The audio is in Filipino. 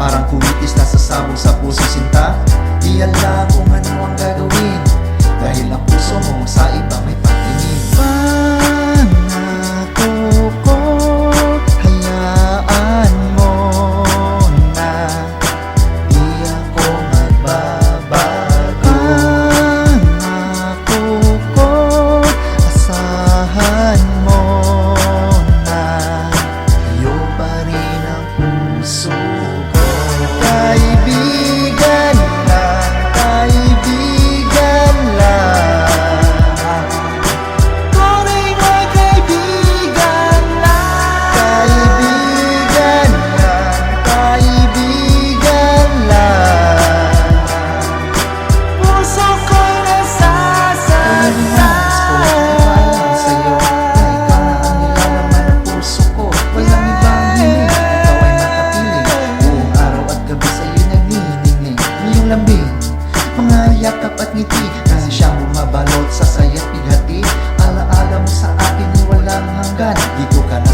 Parang kumitis na sasabog sa puso sinta. Di alam kung ano ang gagawin. Dahil ang puso mo sa iba may gitu karena